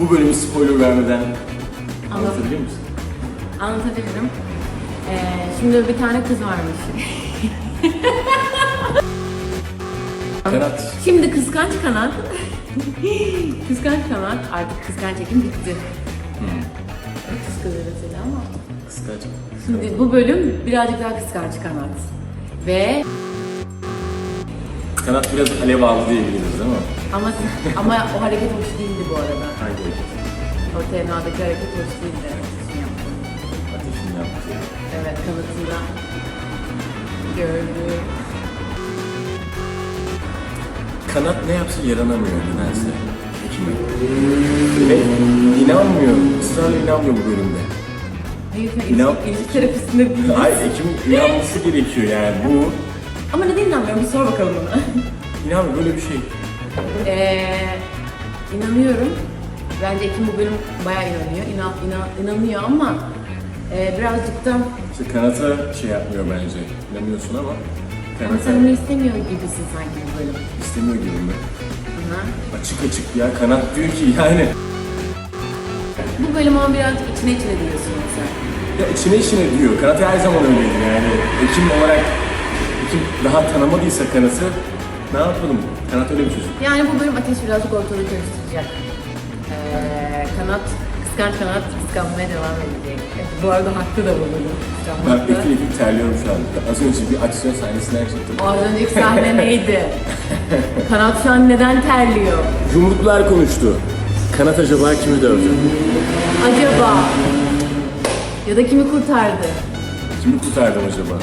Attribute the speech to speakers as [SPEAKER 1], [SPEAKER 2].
[SPEAKER 1] bu bölümü spoiler vermeden anlatabilir misin?
[SPEAKER 2] Anlatabilirim. Ee, şimdi bir tane kız varmış.
[SPEAKER 1] Kanat.
[SPEAKER 2] Şimdi kıskanç kanat. kıskanç kanat artık kıskanç çekim bitti. Kıskanıyor mesela ama.
[SPEAKER 1] Kıskaç.
[SPEAKER 2] Şimdi bu bölüm birazcık daha kıskanç kanat. Ve
[SPEAKER 1] Kanat biraz alev aldı diyebiliriz değil mi?
[SPEAKER 2] Ama ama o hareket hoş değildi bu arada.
[SPEAKER 1] Hangi hareket?
[SPEAKER 2] O tenadaki hareket hoş değildi. Şimdi yaptım.
[SPEAKER 1] Ateşin yaptığı.
[SPEAKER 2] Evet kanatında gördü.
[SPEAKER 1] Kanat ne yapsa yaranamıyor nedense. Ekime. Ve inanmıyor. Israrla inanmıyor bu bölümde.
[SPEAKER 2] Hayır,
[SPEAKER 1] İnan-
[SPEAKER 2] ilişki, terapisinde değil.
[SPEAKER 1] Ay Ekim inanması gerekiyor yani bu.
[SPEAKER 2] Ama neden inanmıyorum? Bir sor bakalım bana.
[SPEAKER 1] İnanmıyor böyle bir şey.
[SPEAKER 2] Ee, inanıyorum. Bence Ekim bu bölüm bayağı inanıyor. İnan, inan, inanıyor ama e, birazcık da
[SPEAKER 1] İşte kanata şey yapmıyor bence. İnanıyorsun ama
[SPEAKER 2] ama
[SPEAKER 1] kanata
[SPEAKER 2] sen onu istemiyor gibisin sanki bu bölüm.
[SPEAKER 1] istemiyor gibi mi?
[SPEAKER 2] Hı.
[SPEAKER 1] Açık açık ya kanat diyor ki yani
[SPEAKER 2] Bu bölüm ama birazcık içine içine diyorsun sen.
[SPEAKER 1] ya içine içine diyor. Kanat her zaman öyleydi yani. Ekim olarak Ekim daha tanımadıysa kanatı ne yapalım? Kanat öyle bir çocuk.
[SPEAKER 2] Yani bu bölüm Ateş birazcık ortalığı karıştıracak. Ee, kanat, kıskanç kanat kıskanmaya devam edecek. Bu arada haklı da bu bölüm.
[SPEAKER 1] Ben efil efil terliyorum şu an. Az önce bir aksiyon sahnesinden çıktım.
[SPEAKER 2] Az önceki sahne neydi? kanat şu an neden terliyor?
[SPEAKER 1] Yumruklar konuştu. Kanat acaba kimi dövdü?
[SPEAKER 2] Acaba? Ya da kimi kurtardı?
[SPEAKER 1] Kimi kurtardım acaba?